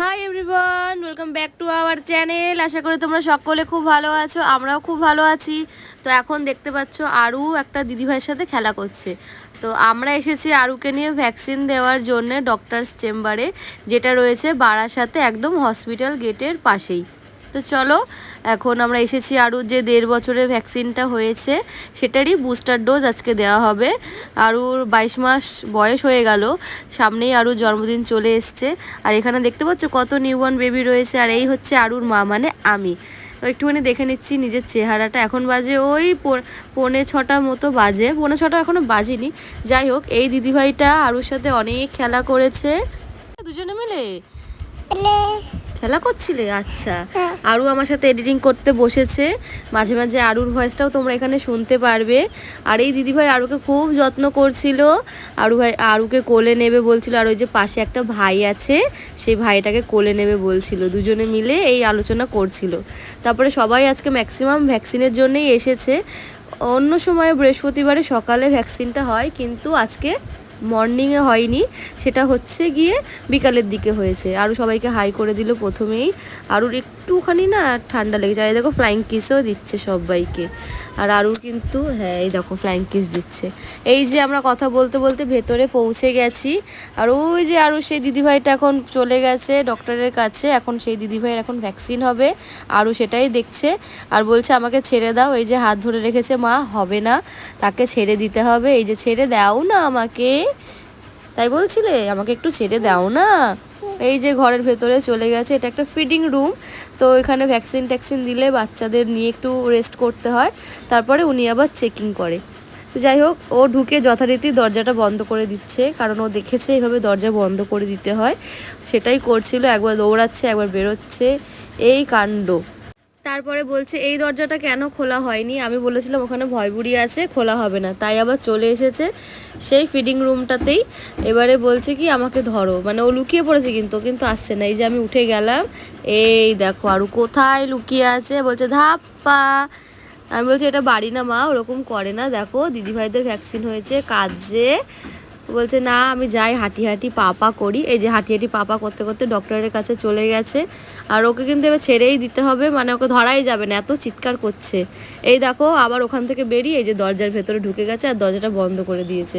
Hi everyone welcome back to our channel আশা করি তোমরা সকলে খুব ভালো আছো, আমরাও খুব ভালো আছি। তো এখন দেখতে পাচ্ছ আরু একটা দিদিভাইয়ের সাথে খেলা করছে। তো আমরা এসেছি আরুকে নিয়ে ভ্যাকসিন দেওয়ার জন্য ডক্টরস চেম্বারে যেটা রয়েছে বারাসাতে একদম হসপিটাল গেটের পাশেই। তো চলো, এখন আমরা এসেছি আরও যে দেড় বছরের ভ্যাকসিনটা হয়েছে, সেটারই বুস্টার ডোজ আজকে দেওয়া হবে। আরুর বাইশ মাস বয়স হয়ে গেল, সামনেই আরও জন্মদিন চলে এসছে। আর এখানে দেখতে পাচ্ছ কত নিউবর্ন বেবি রয়েছে, আর এই হচ্ছে আরুর মা মানে আমি। একটুখানি দেখে নিচ্ছি নিজের চেহারাটা। এখন বাজে ওই পৌনে ছটা মতো বাজে, পৌনে ছটা এখনও বাজেনি। যাই হোক, এই দিদিভাইটা আরুর সাথে অনেক খেলা করেছে। দুজনে মিলে। খেলা করছিলে? আচ্ছা। আরু আমার সাথে এডিটিং করতে বসেছে। মাঝে মাঝে আরুর ভয়েসটাও তোমরা এখানে শুনতে পারবে। আর এই দিদিভাই আরুকে খুব যত্ন করছিল। আরু ভাই আরুকে কোলে নেবে বলছিল। আর ওই যে পাশে একটা ভাই আছে সেই ভাইটাকে কোলে নেবে বলছিল। দুজনে মিলে এই আলোচনা করছিল। তারপরে সবাই আজকে ম্যাক্সিমাম ভ্যাকসিনের জন্যই এসেছে। অন্য সময় বৃহস্পতিবারে সকালে ভ্যাকসিনটা হয় কিন্তু আজকে মর্নিংয়ে হয়নি, সেটা হচ্ছে গিয়ে বিকালের দিকে হয়েছে। আরও সবাইকে হাই করে দিল প্রথমেই। আরুর একটুখানি না ঠান্ডা আর এই দেখো ফ্লাইং কিসও দিচ্ছে সবাইকে। আর আরও কিন্তু হ্যাঁ এই দেখো ফ্লাইং কিস দিচ্ছে। এই যে আমরা কথা বলতে বলতে ভেতরে পৌঁছে গেছি। আর ওই যে আরও সেই দিদিভাইটা এখন চলে গেছে ডক্টরের কাছে। এখন সেই দিদিভাইয়ের এখন ভ্যাকসিন হবে। আরও সেটাই দেখছে। আর বলছে, আমাকে ছেড়ে দাও। এই যে হাত ধরে রেখেছে মা, হবে না। তাকে ছেড়ে দিতে হবে। এই যে ছেড়ে দাও না আমাকে। তাই বলছিলে? আমাকে একটু ছেড়ে দাও না। এই যে ঘরের ভেতরে চলে গেছে, এটা একটা ফিডিং রুম তো এখানে ভ্যাকসিন ট্যাকসিন দিলে বাচ্চাদের নিয়ে একটু রেস্ট করতে হয়, তারপরে উনি আবার চেকিং করে। যাই হোক, ও ঢুকে যথারীতি দরজাটা বন্ধ করে দিচ্ছে, কারণ ও দেখেছে এইভাবে দরজা বন্ধ করে দিতে হয়। সেটাই করছিল, একবার দৌড়াচ্ছে, একবার বেরোচ্ছে, এই কাণ্ড। তারপরে বলছে, এই দরজাটা কেন খোলা হয়নি? আমি বলেছিলাম, ওখানে ভয়বুড়ি আছে, খোলা হবে না। তাই আবার চলে এসেছে সেই ফিডিং রুমটাতেই এবারে বলছে কি, আমাকে ধরো। মানে ও লুকিয়ে পড়েছে কিন্তু কিন্তু আসছে না। এই যে আমি উঠে গেলাম, এই দেখো আরও কোথায় লুকিয়ে আছে? বলছে, ধাপ্পা। আমি বলছি, এটা বাড়ি না মা, ওরকম করে না। দেখো, দিদিভাইদের ভ্যাকসিন হয়েছে, কাজে। বলছে, না, আমি যাই, হাঁটি হাঁটি পাপা করি। এই যে হাঁটি হাঁটি পাপা করতে করতে ডক্টরের কাছে চলে গেছে। আর ওকে কিন্তু এবার ছেড়েই দিতে হবে মানে ওকে ধরাই যাবে না, এত চিৎকার করছে। এই দেখো, আবার ওখান থেকে বেরিয়ে এই যে দরজার ভেতরে ঢুকে গেছে আর দরজাটা বন্ধ করে দিয়েছে।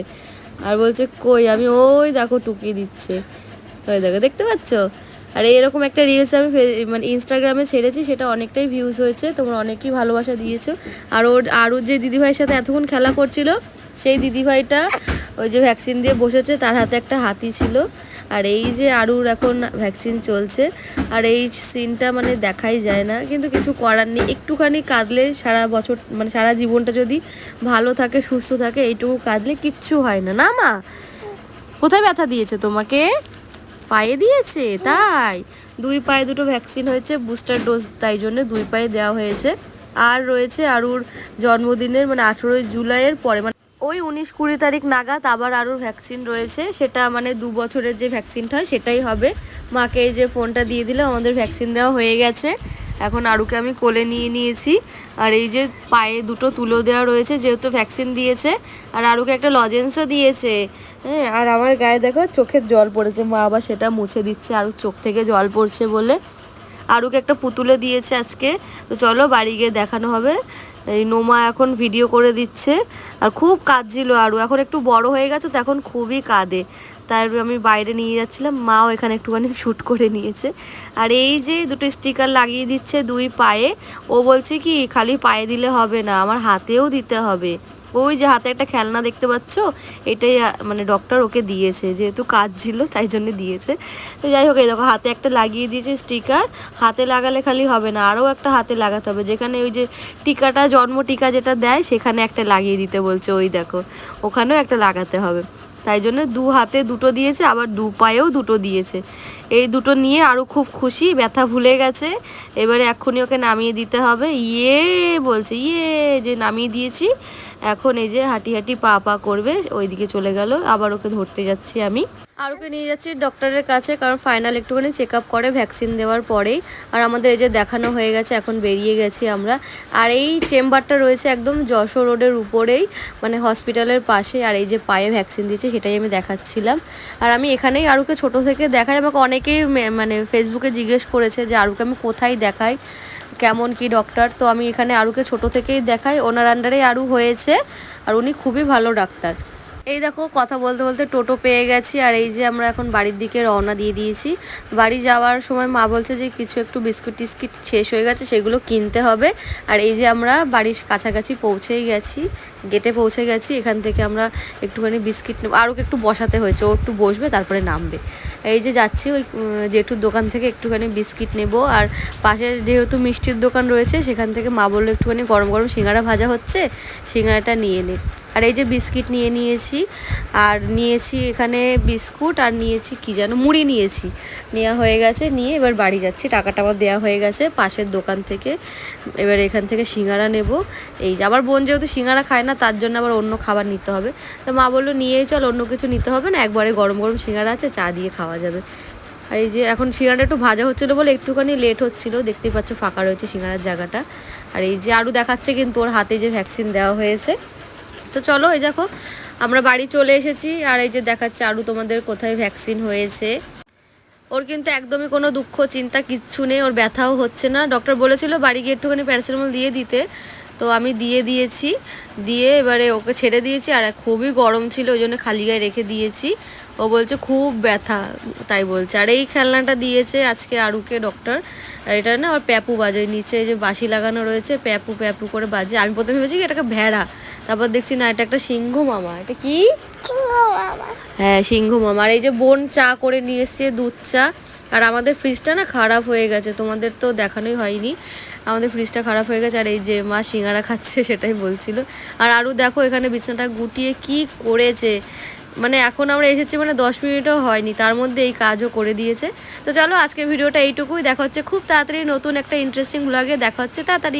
আর বলছে, কই? আমি ওই দেখো টুকিয়ে দিচ্ছে। ওই দেখো, দেখতে পাচ্ছ? আর এরকম একটা রিলস আমি মানে ইনস্টাগ্রামে ছেড়েছি, সেটা অনেকটাই ভিউজ হয়েছে, তোমরা অনেকই ভালোবাসা দিয়েছ। আর ওর আর ওর যে দিদিভাইয়ের সাথে এতক্ষণ খেলা করছিল, সেই দিদিভাইটা ওই যে ভ্যাকসিন দিয়ে বসেছে, তার হাতে একটা হাতি ছিল। আর এই যে আরুর এখন ভ্যাকসিন চলছে, আর এই সিনটা মানে দেখাই যায় না। কিন্তু কিছু করার নেই। একটুখানি কাঁদলে সারা বছর মানে সারা জীবনটা যদি ভালো থাকে, সুস্থ থাকে, এইটুকু কাঁদলে কিচ্ছু হয় না। না মা, কোথায় ব্যথা দিয়েছে তোমাকে? পায়ে দিয়েছে? তাই? দুই পায়ে দুটো ভ্যাকসিন হয়েছে বুস্টার ডোজ তাই জন্য দুই পায়ে দেওয়া হয়েছে। আর রয়েছে আরুর জন্মদিনের মানে আঠেরোই জুলাইয়ের পরে মানে ওই উনিশ কুড়ি তারিখ নাগাদ আবার আরও ভ্যাকসিন রয়েছে। সেটা মানে দু বছরের যে ভ্যাকসিনটা হয়, সেটাই হবে। মাকে এই যে ফোনটা দিয়ে দিলে আমাদের ভ্যাকসিন দেওয়া হয়ে গেছে। এখন আরুকে আমি কোলে নিয়ে নিয়েছি। আর এই যে পায়ে দুটো তুলো দেওয়া রয়েছে, যেহেতু ভ্যাকসিন দিয়েছে। আর আরুকে একটা লজেন্সও দিয়েছে। হ্যাঁ আর আমার গায়ে দেখো চোখের জল পড়েছে। মা আবার সেটা মুছে দিচ্ছে আরু চোখ থেকে জল পড়ছে বলে। আরুকে একটা পুতুলে দিয়েছে আজকে। তো চলো বাড়ি গিয়ে দেখানো হবে। এই নোমা এখন ভিডিও করে দিচ্ছে। আর খুব কাঁদছিল আরও এখন একটু বড় হয়ে গেছে, তো এখন খুবই কাঁদে। তাই আমি বাইরে নিয়ে যাচ্ছিলাম, মাও এখানে একটুখানি শ্যুট করে নিয়েছে। আর এই যে দুটো স্টিকার লাগিয়ে দিচ্ছে দুই পায়ে, ও বলছে কি, খালি পায়ে দিলে হবে না, আমার হাতেও দিতে হবে। ওই যে হাতে একটা খেলনা দেখতে পাচ্ছ, এটাই মানে ডক্টর ওকে দিয়েছে, যেহেতু কাজ ছিল তাই জন্য দিয়েছে। তো যাই হোক, এই দেখো, হাতে একটা লাগিয়ে দিয়েছে স্টিকার হাতে লাগালে খালি হবে না, আরও একটা হাতে লাগাতে হবে। যেখানে ওই যে টিকাটা, জন্ম টিকা যেটা দেয়, সেখানে একটা লাগিয়ে দিতে বলছে, ওই দেখো, ওখানেও একটা লাগাতে হবে। তাই জন্য দু হাতে দুটো দিয়েছে, আবার দু পায়েও দুটো দিয়েছে। এই দুটো নিয়ে আরও খুব খুশি, ব্যথা ভুলে গেছে। এবারে এক্ষুনি ওকে নামিয়ে দিতে হবে। ইয়ে বলছে ইয়ে যে নামিয়ে দিয়েছি এখন এই যে হাঁটি হাঁটি পা পা করবে, ওইদিকে চলে গেল। আবার ওকে ধরতে যাচ্ছি আমি। আর ওকে নিয়ে যাচ্ছি ডক্টরের কাছে, কারণ ফাইনাল একটুখানি চেক আপ করে ভ্যাকসিন দেওয়ার পরেই। আর আমাদের এই যে দেখানো হয়ে গেছে, এখন বেরিয়ে গেছি আমরা। আর এই চেম্বারটা রয়েছে একদম যশোর রোডের উপরেই মানে হসপিটালের পাশে আর এই যে পায়ে ভ্যাকসিন দিচ্ছে সেটাই আমি দেখাচ্ছিলাম। আর আমি এখানেই আরুকে ছোট থেকে দেখাই। আমাকে অনেকেই মানে ফেসবুকে জিজ্ঞেস করেছে যে, আরুকে আমি কোথায় দেখাই? কেমন কি ডক্টর তো আমি এখানে আরুকে ছোট থেকেই দেখাই। ওনার আন্ডারে আরু হয়েছে। আর উনি খুবই ভালো ডাক্তার এই দেখো, কথা বলতে বলতে টোটো পেয়ে গেছি, আর এই যে আমরা এখন বাড়ির দিকে রওনা দিয়ে দিয়েছি। বাড়ি যাওয়ার সময় মা বলছে যে কিছু একটু বিস্কুট টিস্কিট শেষ হয়ে গেছে, সেগুলো কিনতে হবে। আর এই যে আমরা বাড়ির কাছাকাছি পৌঁছেই গেছি গেটে পৌঁছে গেছি, এখান থেকে আমরা একটুখানি বিস্কিট নেব। আরও একটু বসাতে হয়েছে, ও একটু বসবে, তারপরে নামবে। এই যে যাচ্ছি ওই জেঠুর দোকান থেকে একটুখানি বিস্কিট নেব, আর পাশে যেহেতু মিষ্টির দোকান রয়েছে, সেখান থেকে মা বলল একটুখানি গরম গরম সিঙ্গারা ভাজা হচ্ছে, সিঙ্গারাটা নিয়ে নে। আর এই যে বিস্কিট নিয়ে নিয়েছি, আর নিয়েছি এখানে বিস্কুট, আর নিয়েছি কি যেন, মুড়ি নিয়েছি। নেওয়া হয়ে গেছে, নিয়ে এবার বাড়ি যাচ্ছি। টাকাটা আমার দেওয়া হয়ে গেছে পাশের দোকান থেকে। এবার এখান থেকে সিঙ্গারা নেব। এই যে, আমার বোন যেহেতু সিঙ্গারা খায় না, তার জন্য আবার অন্য খাবার নিতে হবে। তো মা বলল, নিয়েই চল, অন্য কিছু নিতে হবে না, একবারে গরম গরম সিঙ্গারা আছে, চা দিয়ে খাওয়া যাবে। আর এই যে, এখন সিঙ্গারাটা একটু ভাজা হচ্ছিল বলে একটুখানি লেট হচ্ছিল। দেখতেই পাচ্ছ ফাঁকা রয়েছে সিঙ্গারার জায়গাটা। আর এই যে আরও দেখাচ্ছে কিন্তু ওর হাতে যে ভ্যাকসিন দেওয়া হয়েছে। তো চলো, এই দেখো, আমরা বাড়ি চলে এসেছি, আর এই যে দেখাচ্ছে আরও তোমাদের কোথায় ভ্যাকসিন হয়েছে। ওর কিন্তু একদমই কোনো দুঃখ, চিন্তা, কিচ্ছু নেই, ওর ব্যথাও হচ্ছে না। ডক্টর বলেছিল বাড়ি গিয়ে একটুখানি প্যারাসিটামল দিয়ে দিতে। তো আমি দিয়ে দিয়েছি। দিয়ে এবারে ওকে ছেড়ে দিয়েছি আর খুবই গরম ছিল ওই জন্য খালি গায়ে রেখে দিয়েছি। ও বলছে খুব ব্যথা। তাই বলছে। আর এই খেলনাটা দিয়েছে আজকে আরুকে ডক্টর এটা না ওর প্যাপু বাজে নিচে যে বাসি লাগানো রয়েছে প্যাপু প্যাপু করে বাজে। আমি প্রথমে ভেবেছি কি এটাকে ভেড়া তারপর দেখছি না এটা একটা সিংহ মামা। এটা কি? হ্যাঁ সিংহ মামা। আর এই যে বোন চা করে নিয়ে এসছে দুধ চা। আর আমাদের ফ্রিজটা না খারাপ হয়ে গেছে তোমাদের তো দেখানোই হয়নি। আমাদের ফ্রিজটা খারাপ হয়ে গেছে, আর এই যে মা সিঙ্গারা খাচ্ছে সেটাই বলছিল। আর আরও দেখো এখানে বিছানাটা গুটিয়ে কি করেছে। মানে এখন আমরা এসেছি মানে দশ মিনিটও হয়নি, তার মধ্যে এই কাজও করে দিয়েছে। তো চলো আজকে ভিডিওটা এইটুকুই, দেখা হচ্ছে খুব তাড়াতাড়ি নতুন একটা ইন্টারেস্টিং ব্লগে দেখা হচ্ছে তাড়াতাড়ি।